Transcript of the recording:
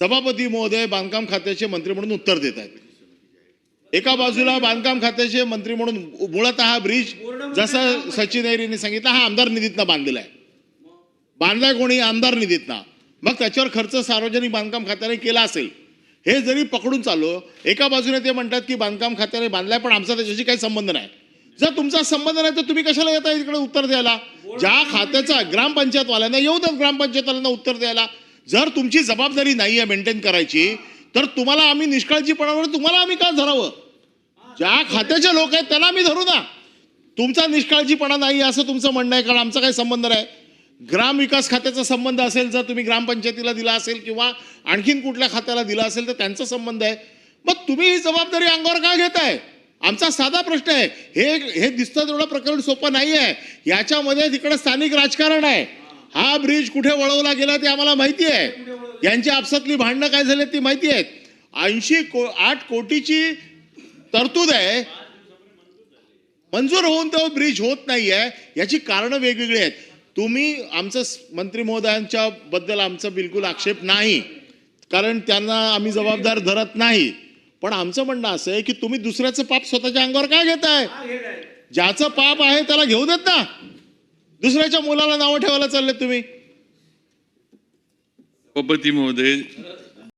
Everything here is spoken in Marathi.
सभापती महोदय बांधकाम खात्याचे मंत्री म्हणून उत्तर देत आहेत. एका बाजूला बांधकाम खात्याचे मंत्री म्हणून मुळात हा ब्रिज जसं सचिन ऐरीने सांगितलं हा आमदार निधीतनं बांधलेला आहे. बांधलाय कोणी? आमदार निधीतनं. मग त्याच्यावर खर्च सार्वजनिक बांधकाम खात्याने केला असेल हे जरी पकडून चाललो एका बाजूने ते म्हणतात की बांधकाम खात्याने बांधलाय पण आमचा त्याच्याशी काही संबंध नाही. जर तुमचा संबंध नाही तर तुम्ही कशाला येता इकडे उत्तर द्यायला? ज्या खात्याचा ग्रामपंचायतवाल्यांना येऊ द्या ग्रामपंचायतवाल्यांना उत्तर द्यायला. जर तुमची जबाबदारी नाही आहे मेंटेन करायची तर तुम्हाला आम्ही निष्काळजीपणावर तुम्हाला आम्ही का धरावं? ज्या खात्याचे लोक आहेत त्यांना आम्ही धरू ना. तुमचा निष्काळजीपणा नाही असं तुमचं म्हणणं आहे कारण आमचा काही संबंध नाही. ग्राम विकास खात्याचा संबंध असेल जर तुम्ही ग्रामपंचायतीला दिला असेल किंवा आणखीन कुठल्या खात्याला दिला असेल तर त्यांचा संबंध आहे. मग तुम्ही ही जबाबदारी अंगावर का घेताय? आमचा साधा प्रश्न आहे. हे हे दिसतं तेवढं प्रकरण सोपं नाही आहे याच्यामध्ये तिकडं स्थानिक राजकारण आहे. हा ब्रिज कुठे वळवला गेला ते आम्हाला माहिती आहे. यांची आपसातली भांडणं काय झाली ती माहिती आहेत. ऐंशी को आठ कोटीची तरतूद आहे. मंजूर होऊन तो ब्रिज होत नाही आहे याची कारणं वेगवेगळी आहेत. तुम्ही आमचं मंत्री महोदयांच्या बद्दल आमचा बिलकुल आक्षेप नाही. कारण त्यांना आम्ही जबाबदार धरत नाही. पण आमचं म्हणणं असं आहे की तुम्ही दुसऱ्याचं पाप स्वतःच्या अंगावर काय घेताय? ज्याचं पाप आहे त्याला घेऊ देत ना. दुसऱ्याच्या मुलाला नावं ठेवायला चालले तुम्ही? सभापती महोदय